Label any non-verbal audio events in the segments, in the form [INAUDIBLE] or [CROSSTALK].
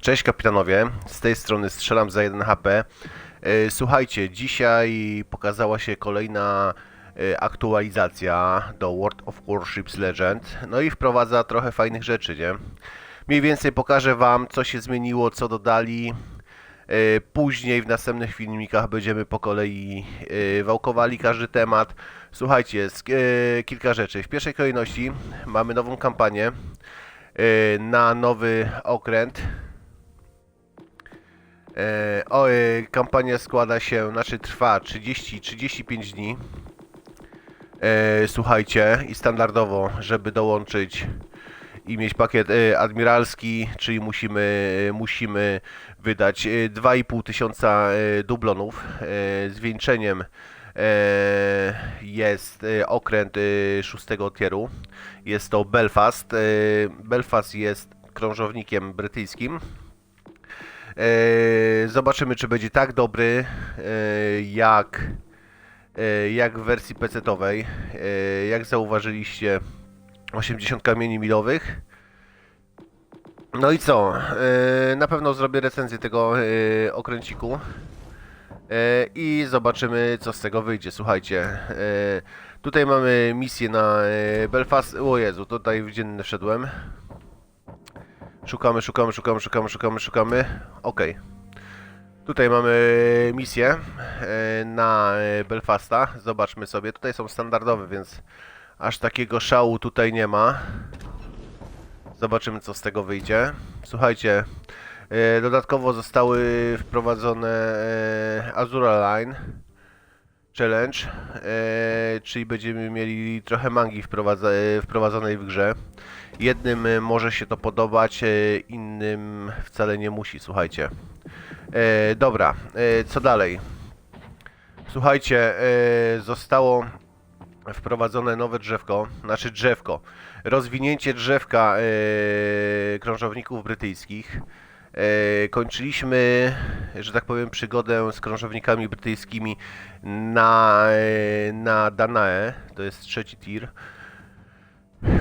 Cześć kapitanowie, z tej strony strzelam za 1 HP. E, Słuchajcie, dzisiaj pokazała się kolejna e, aktualizacja do World of Warships Legend. No i wprowadza trochę fajnych rzeczy, nie? Mniej więcej pokażę wam, co się zmieniło, co dodali. E, Później w następnych filmikach będziemy po kolei wałkowali każdy temat. Słuchajcie, kilka rzeczy. W pierwszej kolejności mamy nową kampanię na nowy okręt. E, o, e, kampania składa się, znaczy trwa 30-35 dni. E, słuchajcie, i standardowo, żeby dołączyć i mieć pakiet e, admiralski, czyli musimy, e, musimy wydać e, 2,5 tysiąca e, dublonów. E, zwieńczeniem e, jest e, okręt e, szóstego tieru. Jest to Belfast. E, Belfast jest krążownikiem brytyjskim. E, Zobaczymy, czy będzie tak dobry e, jak, e, jak w wersji PC-owej. Jak zauważyliście, 80 kamieni milowych. No i co? Na pewno zrobię recenzję tego okręciku. I zobaczymy, co z tego wyjdzie. Słuchajcie, tutaj mamy misję na Belfast. O Jezu, tutaj w dzienne wszedłem. Szukamy, szukamy, szukamy, szukamy, szukamy, szukamy. Okej. Tutaj mamy misję e, na e, Belfasta. Zobaczmy sobie. Tutaj są standardowe, więc aż takiego szału tutaj nie ma. Zobaczymy, co z tego wyjdzie. Słuchajcie, e, dodatkowo zostały wprowadzone Azura Line Challenge, czyli będziemy mieli trochę mangi wprowadzonej w grze. Jednym e, może się to podobać, e, innym wcale nie musi, słuchajcie. E, dobra, e, co dalej? Słuchajcie, e, zostało wprowadzone nowe drzewko, znaczy drzewko, rozwinięcie drzewka e, krążowników brytyjskich. E, kończyliśmy, że tak powiem, przygodę z krążownikami brytyjskimi na, e, na Danae, to jest trzeci tir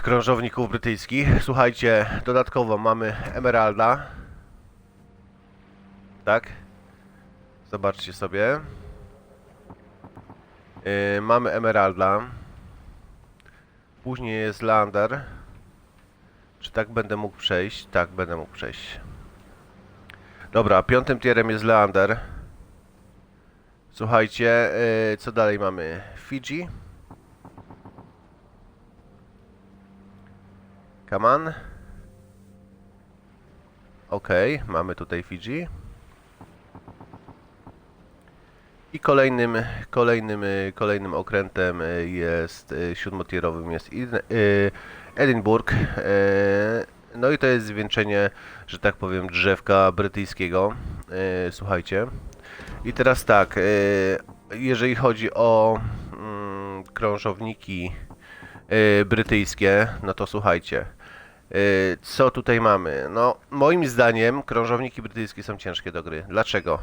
krążowników brytyjskich. Słuchajcie, dodatkowo mamy Emeralda. Tak? Zobaczcie sobie. Yy, mamy Emeralda. Później jest Lander. Czy tak będę mógł przejść? Tak, będę mógł przejść. Dobra, piątym tierem jest Leander. Słuchajcie, yy, co dalej mamy? Fiji. Come on. Mamy tutaj Fiji. I kolejnym, kolejnym, kolejnym okrętem jest siódmotierowym jest y, Edinburgh. y, No i to jest zwieńczenie, że tak powiem, drzewka brytyjskiego. Y, Słuchajcie. I teraz tak, jeżeli chodzi o mm, krążowniki brytyjskie, no to słuchajcie. Y, Co tutaj mamy? No, moim zdaniem krążowniki brytyjskie są ciężkie do gry. Dlaczego?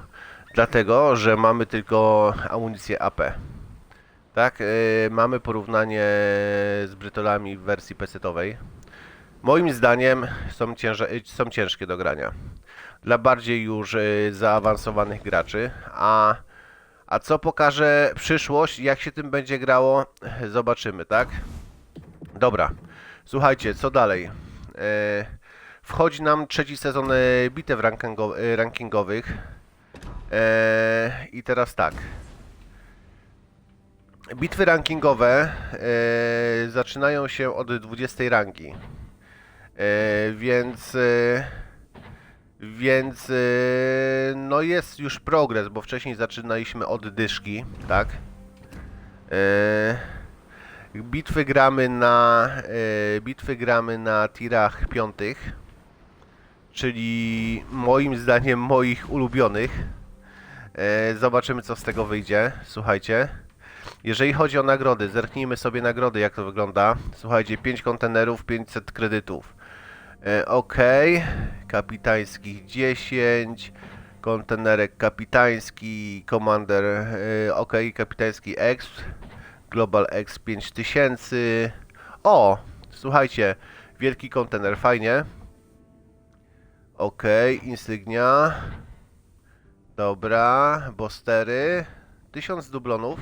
Dlatego, że mamy tylko amunicję AP. Tak, y, mamy porównanie z Brytolami w wersji PC-owej. Moim zdaniem są, cięże, y, są ciężkie do grania. Dla bardziej już zaawansowanych graczy. A, a co pokaże przyszłość, jak się tym będzie grało, zobaczymy, tak? Dobra, słuchajcie, co dalej? E, wchodzi nam trzeci sezon e, bitew e, rankingowych. I teraz tak. Bitwy rankingowe zaczynają się od 20 rangi. Więc więc no jest już progres, bo wcześniej zaczynaliśmy od dyszki, tak? E, bitwy gramy na e, bitwy gramy na tirach piątych, czyli moim zdaniem moich ulubionych. E, Zobaczymy, co z tego wyjdzie. Słuchajcie. Jeżeli chodzi o nagrody, zerknijmy sobie nagrody, jak to wygląda. Słuchajcie, 5 kontenerów, 500 kredytów. E, ok. Kapitańskich 10. Kontenerek kapitański, Commander, e, ok, kapitański X, Global X 5000. O, słuchajcie, wielki kontener, fajnie. Okej, insygnia. Dobra, bostery. 1000 dublonów.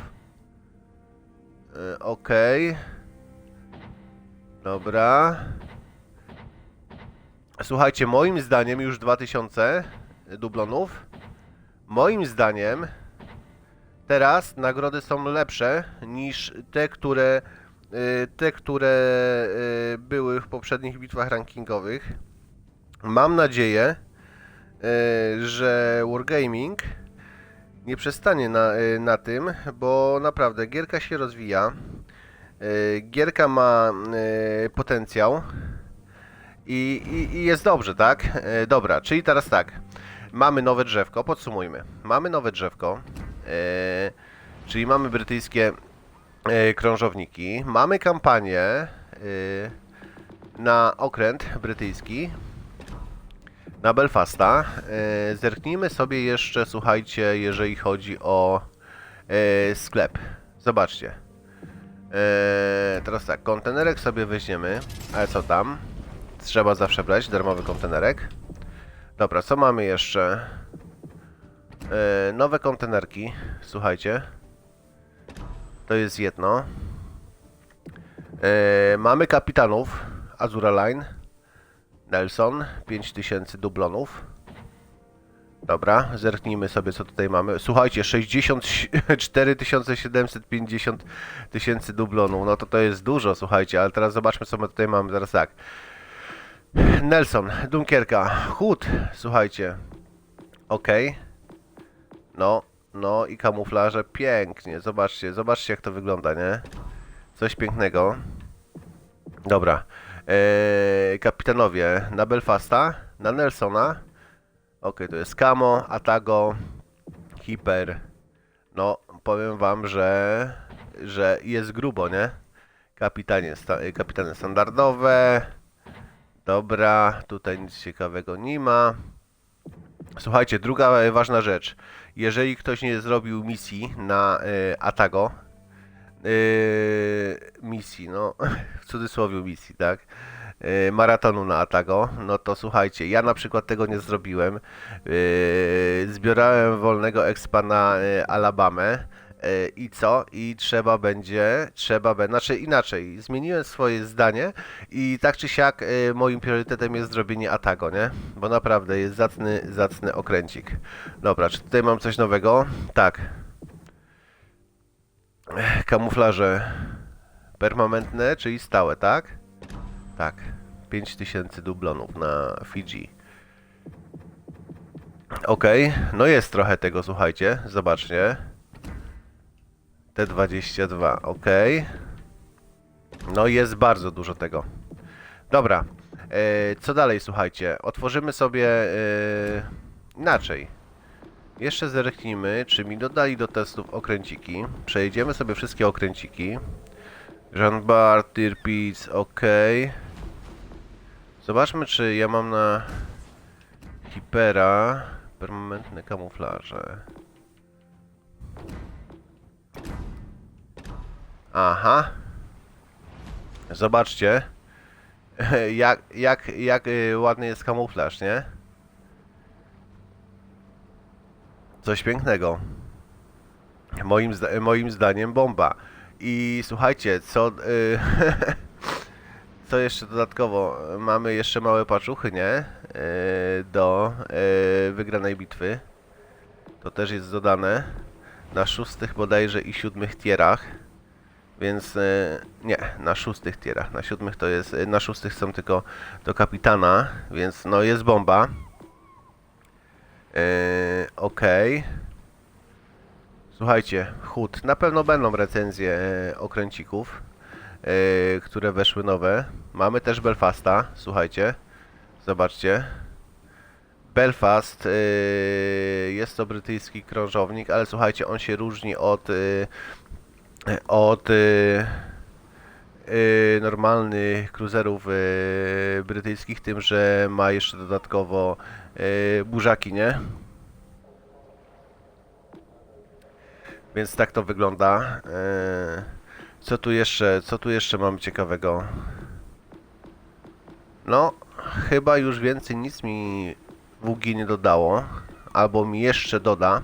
Y, Okej. Dobra. Słuchajcie, moim zdaniem już 2000 dublonów. Moim zdaniem teraz nagrody są lepsze niż te, które y, te, które y, były w poprzednich bitwach rankingowych. Mam nadzieję, y, że Wargaming nie przestanie na, na tym, bo naprawdę gierka się rozwija. Gierka ma potencjał i, i, i jest dobrze, tak? Dobra, czyli teraz tak. Mamy nowe drzewko, podsumujmy. Mamy nowe drzewko, czyli mamy brytyjskie y, krążowniki. Mamy kampanię y, na okręt brytyjski, na Belfasta. E, Zerknijmy sobie jeszcze, słuchajcie, jeżeli chodzi o e, sklep. Zobaczcie. E, teraz tak, kontenerek sobie weźmiemy. Ale co tam? Trzeba zawsze brać darmowy kontenerek. Dobra, co mamy jeszcze? E, nowe kontenerki, słuchajcie. To jest jedno. E, mamy kapitanów Azura Line. Nelson, 5000 dublonów. Dobra, zerknijmy sobie co tutaj mamy. Słuchajcie, 64 750 tysięcy dublonów. No to to jest dużo, słuchajcie, ale teraz zobaczmy co my tutaj mamy. Zaraz tak. Nelson, Dunkierka, Hood, słuchajcie. Okej. No, no i kamuflaże, pięknie. Zobaczcie, zobaczcie jak to wygląda, nie? Coś pięknego. Dobra. Eee, kapitanowie na Belfasta, na Nelsona. Ok, to jest Camo, Atago, Hiper. No, powiem wam, że, że jest grubo, nie? Kapitanie, sta, kapitany standardowe. Dobra, tutaj nic ciekawego nie ma. Słuchajcie, druga e, ważna rzecz. Jeżeli ktoś nie zrobił misji na e, Atago, yy, misji, no [LAUGHS] w cudzysłowie misji, tak? Yy, maratonu na Atago, no to słuchajcie, ja na przykład tego nie zrobiłem. Yy, zbierałem wolnego expa na yy, Alabamę. Yy, I co? I trzeba będzie, trzeba będzie, znaczy inaczej, zmieniłem swoje zdanie i tak czy siak yy, moim priorytetem jest zrobienie Atago, nie? Bo naprawdę jest zacny, zacny okręcik. Dobra, czy tutaj mam coś nowego? Tak, kamuflaże permanentne, czyli stałe, tak? Tak. 5000 dublonów na Fidżi. Okej, no jest trochę tego, słuchajcie, zobaczcie. T22, okej. No jest bardzo dużo tego. Dobra, e, co dalej, słuchajcie? Otworzymy sobie e, inaczej. Jeszcze zerknijmy, czy mi dodali do testów okręciki. Przejdziemy sobie wszystkie okręciki. Jean Bart, Tirpitz, ok. Zobaczmy, czy ja mam na Hipera permanentne kamuflaże. Aha. Zobaczcie, [LAUGHS] jak, jak, jak y, ładny jest kamuflaż, nie? Coś pięknego. Moim, zda moim zdaniem bomba. I słuchajcie, co, y [LAUGHS] co jeszcze dodatkowo? Mamy jeszcze małe paczuchy, nie? Y do y wygranej bitwy. To też jest dodane na szóstych bodajże i siódmych tierach. Więc y nie, na szóstych tierach. Na siódmych to jest, na szóstych są tylko do kapitana, więc no jest bomba. Yy, Okej. Słuchajcie, chód. Na pewno będą recenzje e, okręcików, e, które weszły nowe. Mamy też Belfasta, słuchajcie. Zobaczcie. Belfast e, jest to brytyjski krążownik, ale słuchajcie, on się różni od e, od e, e, normalnych cruiserów e, brytyjskich tym, że ma jeszcze dodatkowo burzaki, nie? Więc tak to wygląda. Co tu jeszcze, co tu jeszcze mamy ciekawego? No, chyba już więcej nic mi WG nie dodało, albo mi jeszcze doda,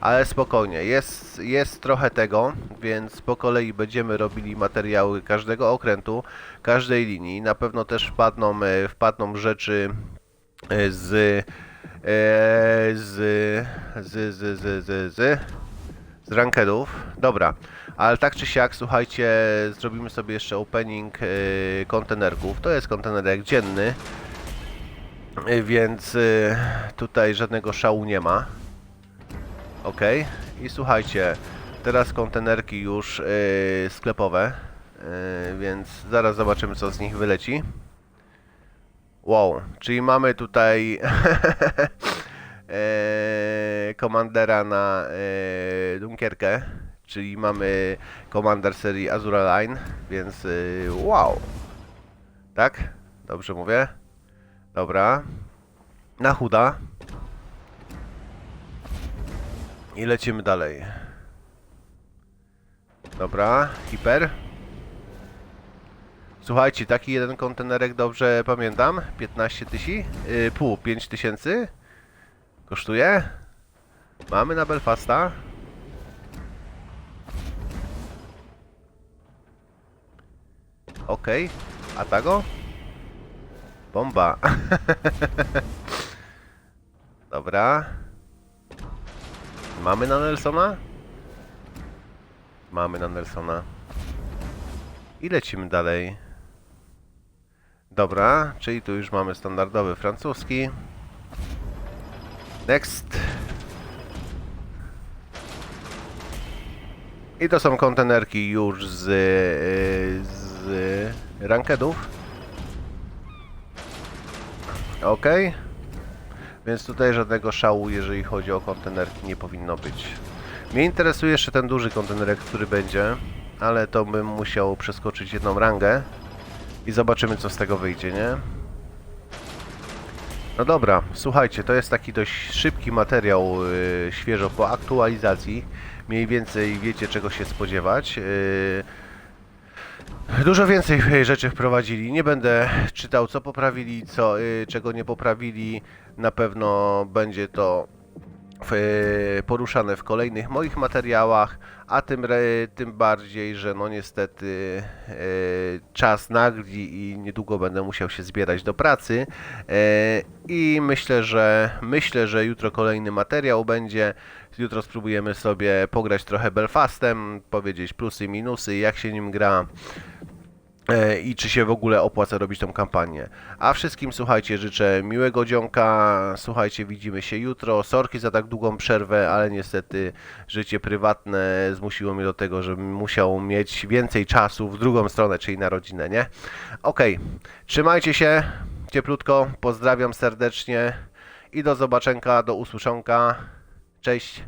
ale spokojnie, jest, jest trochę tego, więc po kolei będziemy robili materiały każdego okrętu, każdej linii. Na pewno też wpadną, e, wpadną rzeczy e, z, e, z, z, z, z, z, z, z rankedów. Dobra, ale tak czy siak, słuchajcie, zrobimy sobie jeszcze opening kontenerków. To jest kontenerek dzienny, więc tutaj żadnego szału nie ma. Ok, i słuchajcie, teraz kontenerki już e, sklepowe, e, więc zaraz zobaczymy co z nich wyleci. Wow, czyli mamy tutaj e, [LAUGHS] komandera na e, Dunkierkę, czyli mamy komander serii Azura Line, więc e, wow. Tak? Dobrze mówię? Dobra. Na chuda. I lecimy dalej. Dobra, hiper. Słuchajcie, taki jeden kontenerek dobrze pamiętam. 15 tysięcy? Yy, pół, 5 tysięcy? Kosztuje? Mamy na Belfasta. Okej, a tago? Bomba. [LAUGHS] Dobra. Mamy na Nelsona? Mamy na Nelsona. I lecimy dalej. Dobra, czyli tu już mamy standardowy francuski. Next. I to są kontenerki już z, y, z rankedów. Ok. Więc tutaj żadnego szału, jeżeli chodzi o kontenerki, nie powinno być. Mnie interesuje jeszcze ten duży kontenerek, który będzie, ale to bym musiał przeskoczyć jedną rangę i zobaczymy, co z tego wyjdzie, nie? No dobra, słuchajcie, to jest taki dość szybki materiał, yy, świeżo po aktualizacji. Mniej więcej wiecie, czego się spodziewać. Yy, Dużo więcej e, rzeczy wprowadzili. Nie będę czytał, co poprawili, co, y, czego nie poprawili. Na pewno będzie to w, y, poruszane w kolejnych moich materiałach, a tym, tym bardziej, że no niestety y, czas nagli i niedługo będę musiał się zbierać do pracy. Y, I myślę, że myślę, że jutro kolejny materiał będzie. Jutro spróbujemy sobie pograć trochę Belfastem, powiedzieć plusy i minusy, jak się nim gra e, i czy się w ogóle opłaca robić tą kampanię. A wszystkim słuchajcie, życzę miłego dzionka. Słuchajcie, widzimy się jutro. Sorki za tak długą przerwę, ale niestety życie prywatne zmusiło mnie do tego, żebym musiał mieć więcej czasu w drugą stronę, czyli na rodzinę, nie? Okej, trzymajcie się cieplutko. Pozdrawiam serdecznie i do zobaczenia, do usłyszonka. Cześć.